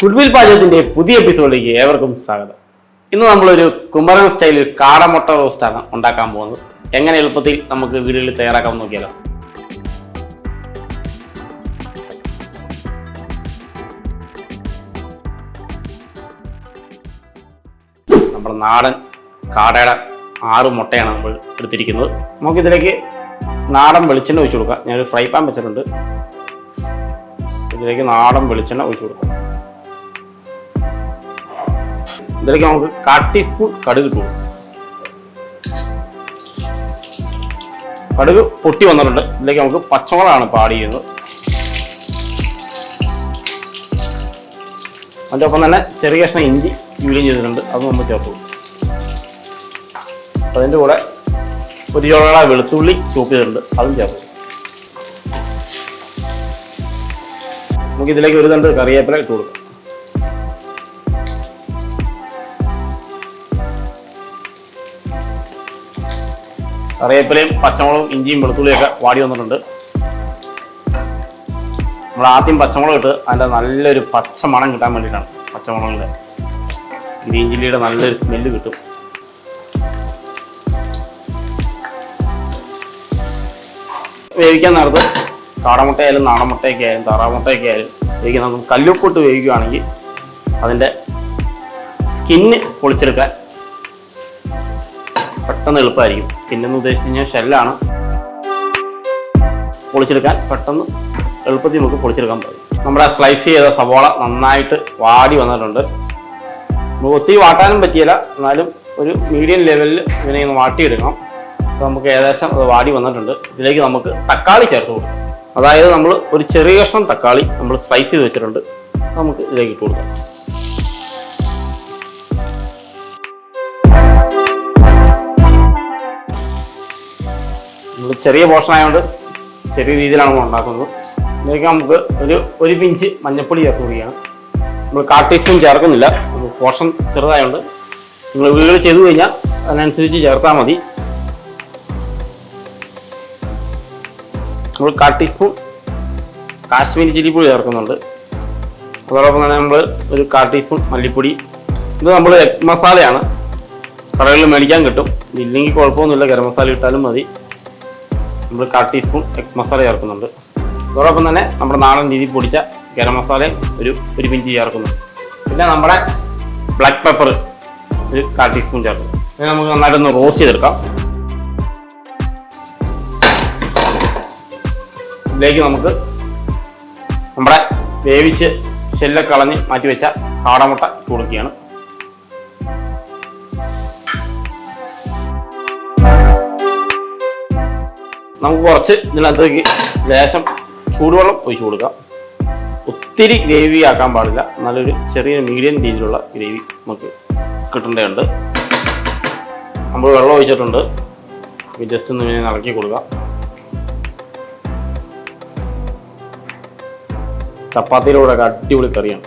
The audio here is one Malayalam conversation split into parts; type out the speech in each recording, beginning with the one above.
ഫുഡ്വിൽ പാചകത്തിന്റെ പുതിയ എപ്പിസോഡിലേക്ക് ഏവർക്കും സ്വാഗതം. ഇന്ന് നമ്മളൊരു കുമരൻ സ്റ്റൈലിൽ കാടമുട്ട റോസ്റ്റാണ് ഉണ്ടാക്കാൻ പോകുന്നത്. എങ്ങനെ എളുപ്പത്തിൽ നമുക്ക് വീടുകളിൽ തയ്യാറാക്കാൻ നോക്കിയാലോ? നമ്മുടെ നാടൻ കാടയുടെ ആറ് മുട്ടയാണ് നമ്മൾ എടുത്തിരിക്കുന്നത്. നമുക്കിതിലേക്ക് നാടൻ വെളിച്ചെണ്ണ ഒഴിച്ചു കൊടുക്കാം. ഞാനൊരു ഫ്രൈ പാൻ വെച്ചിട്ടുണ്ട്. ഇതിലേക്ക് നാടൻ വെളിച്ചെണ്ണ ഒഴിച്ചു കൊടുക്കാം. ഇതിലേക്ക് നമുക്ക് കാൽ ടീസ്പൂൺ കടുക് ഇട്ടു കടുക് പൊട്ടി വന്നിട്ടുണ്ട്. ഇതിലേക്ക് നമുക്ക് പച്ചമുളകാണ് പാടി ചെയ്യുന്നത്. അതിന്റെ തന്നെ ചെറിയ കഷ്ണം ഇഞ്ചി യൂലിയും ചെയ്തിട്ടുണ്ട്. അത് നമ്മൾ ചേർത്തു അതിന്റെ കൂടെ ഒരു ചോള വെളുത്തുള്ളി ചോപ്പ് ചെയ്തിട്ടുണ്ട്. അതും ചേർത്തു നമുക്ക് ഇതിലേക്ക് ഒരു തണ്ട് കറിവേപ്പില ഇട്ട് കൊടുക്കാം. കറിവേപ്പിലയും പച്ചമുളകും ഇഞ്ചിയും വെളുത്തുള്ളിയൊക്കെ വാടി വന്നിട്ടുണ്ട്. നമ്മൾ ആദ്യം പച്ചമുളക് ഇട്ട് അതിന്റെ നല്ലൊരു പച്ച മണം കിട്ടാൻ വേണ്ടിയിട്ടാണ് പച്ചമുളകിന്റെ. ഗ്രീൻ ചില്ലിയുടെ നല്ലൊരു സ്മെല്ല് കിട്ടും. വേവിക്കാൻ നേരത്ത് കാടമുട്ടയായാലും നാടൻമുട്ടയൊക്കെ ആയാലും താറാമുട്ടയൊക്കെ ആയാലും വേവിക്കാൻ നമുക്ക് കല്ലുപ്പിട്ട് വേവിക്കുകയാണെങ്കിൽ അതിന്റെ സ്കിന്ന് പൊളിച്ചെടുക്കാൻ പെട്ടെന്ന് എളുപ്പമായിരിക്കും. സ്കിന്നെന്ന് ഉദ്ദേശിച്ച് കഴിഞ്ഞാൽ ഷെല്ലാണ് പൊളിച്ചെടുക്കാൻ പെട്ടെന്ന് എളുപ്പത്തിൽ നമുക്ക് പൊളിച്ചെടുക്കാൻ പറ്റും. നമ്മുടെ സ്ലൈസ് ചെയ്ത സവോള നന്നായിട്ട് വാടി വന്നിട്ടുണ്ട്. ഒത്തിരി വാട്ടാനും പറ്റിയില്ല. എന്നാലും ഒരു മീഡിയം ലെവലിൽ ഇതിനെ ഒന്ന് വാട്ടിയെടുക്കണം. അപ്പോൾ നമുക്ക് ഏകദേശം അത് വാടി വന്നിട്ടുണ്ട്. ഇതിലേക്ക് നമുക്ക് തക്കാളി ചേർത്ത് കൊടുക്കാം. അതായത് നമ്മൾ ഒരു ചെറിയ കഷ്ണം തക്കാളി നമ്മൾ സ്ലൈസ് ചെയ്ത് വെച്ചിട്ടുണ്ട്. നമുക്ക് ഇതിലേക്ക് ഇട്ട് കൊടുക്കാം. നമ്മൾ ചെറിയ പോർഷൻ ആയതുകൊണ്ട് ചെറിയ രീതിയിലാണ് നമ്മൾ ഉണ്ടാക്കുന്നത്. ഇതിലേക്ക് നമുക്ക് ഒരു ഒരു പിഞ്ച് മഞ്ഞൾപ്പൊടി ചേർത്ത് കൊടുക്കുകയാണ് നമ്മൾ ടീസ്പൂൺ ചേർക്കുന്നില്ല. പോർഷൻ ചെറുതായതുകൊണ്ട് നിങ്ങൾ വീടുകൾ ചെയ്തു കഴിഞ്ഞാൽ അതിനനുസരിച്ച് ചേർത്താൽ മതി. നമ്മൾ ടീസ്പൂൺ കാശ്മീരി ചില്ലി പൊടി ചേർക്കുന്നുണ്ട്. അതോടൊപ്പം തന്നെ നമ്മൾ ഒരു കാൽ ടീസ്പൂൺ മല്ലിപ്പൊടി. ഇത് നമ്മൾ എഗ് മസാലയാണ്. കടകളിൽ മേടിക്കാൻ കിട്ടും. ഇല്ലെങ്കിൽ കുഴപ്പമൊന്നുമില്ല. ഗരം മസാല ഇട്ടാലും മതി. നമ്മൾ കാൽ ടീസ്പൂൺ എഗ് മസാല ചേർക്കുന്നുണ്ട്. അതോടൊപ്പം തന്നെ നമ്മുടെ നാടൻ രീതിയിൽ പൊടിച്ച ഗരം മസാലയും ഒരു ഒരു പിഞ്ച് ചേർക്കുന്നു പിന്നെ നമ്മുടെ ബ്ലാക്ക് പെപ്പർ ഒരു കാൽ ടീസ്പൂൺ ചേർക്കും പിന്നെ നമുക്ക് നന്നായിട്ടൊന്ന് റോസ്റ്റ് ചെയ്തെടുക്കാം. ഇതിലേക്ക് നമുക്ക് നമ്മുടെ വേവിച്ച് ഷെല്ലൊക്കെ കളഞ്ഞ് മാറ്റി വെച്ച കാടമുട്ട കൊടുക്കുകയാണ്. നമുക്ക് കുറച്ച് ഇതിനകത്തേക്ക് ലേശം ചൂടുവെള്ളം ഒഴിച്ചു കൊടുക്കാം ഒത്തിരി ഗ്രേവി ആക്കാൻ പാടില്ല. നല്ലൊരു ചെറിയ മീഡിയം രീതിയിലുള്ള ഗ്രേവി നമുക്ക് കിട്ടേണ്ടതുണ്ട്. നമ്മൾ വെള്ളം ഒഴിച്ചിട്ടുണ്ട്. ജസ്റ്റ് ഒന്ന് ഇങ്ങനെ ഇളക്കി കൊടുക്കാം ചപ്പാത്തിയിലൂടെ അടിപൊളി കറിയാണ്.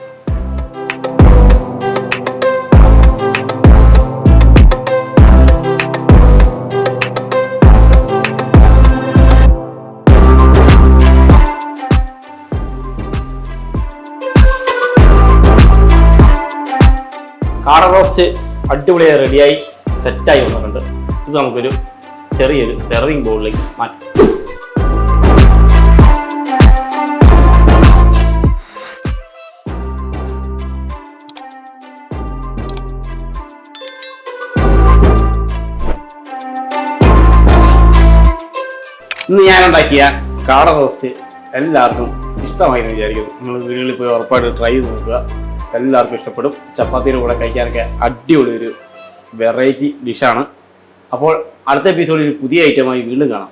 റോസ്റ്റ് അടിപൊളിയായി റെഡിയായി സെറ്റായി വന്നിട്ടുണ്ട്. ഇത് നമുക്കൊരു ചെറിയൊരു സെർവിങ് ബോളിലേക്ക് മാറ്റാം. ഇന്ന് ഞാൻ ഉണ്ടാക്കിയ കാട റോസ്റ്റ് എല്ലാവർക്കും ഇഷ്ടമായി വിചാരിക്കുന്നു. നിങ്ങൾ വീടുകളിൽ പോയി ഉറപ്പായിട്ട് ട്രൈ ചെയ്ത് നോക്കുക. എല്ലാവർക്കും ഇഷ്ടപ്പെടും. ചപ്പാത്തിയുടെ കൂടെ കഴിക്കാനൊക്കെ അടിപൊളി ഒരു വെറൈറ്റി ഡിഷാണ് അപ്പോൾ അടുത്ത എപ്പിസോഡിൽ പുതിയ ഐറ്റമായി വീണ്ടും കാണാം.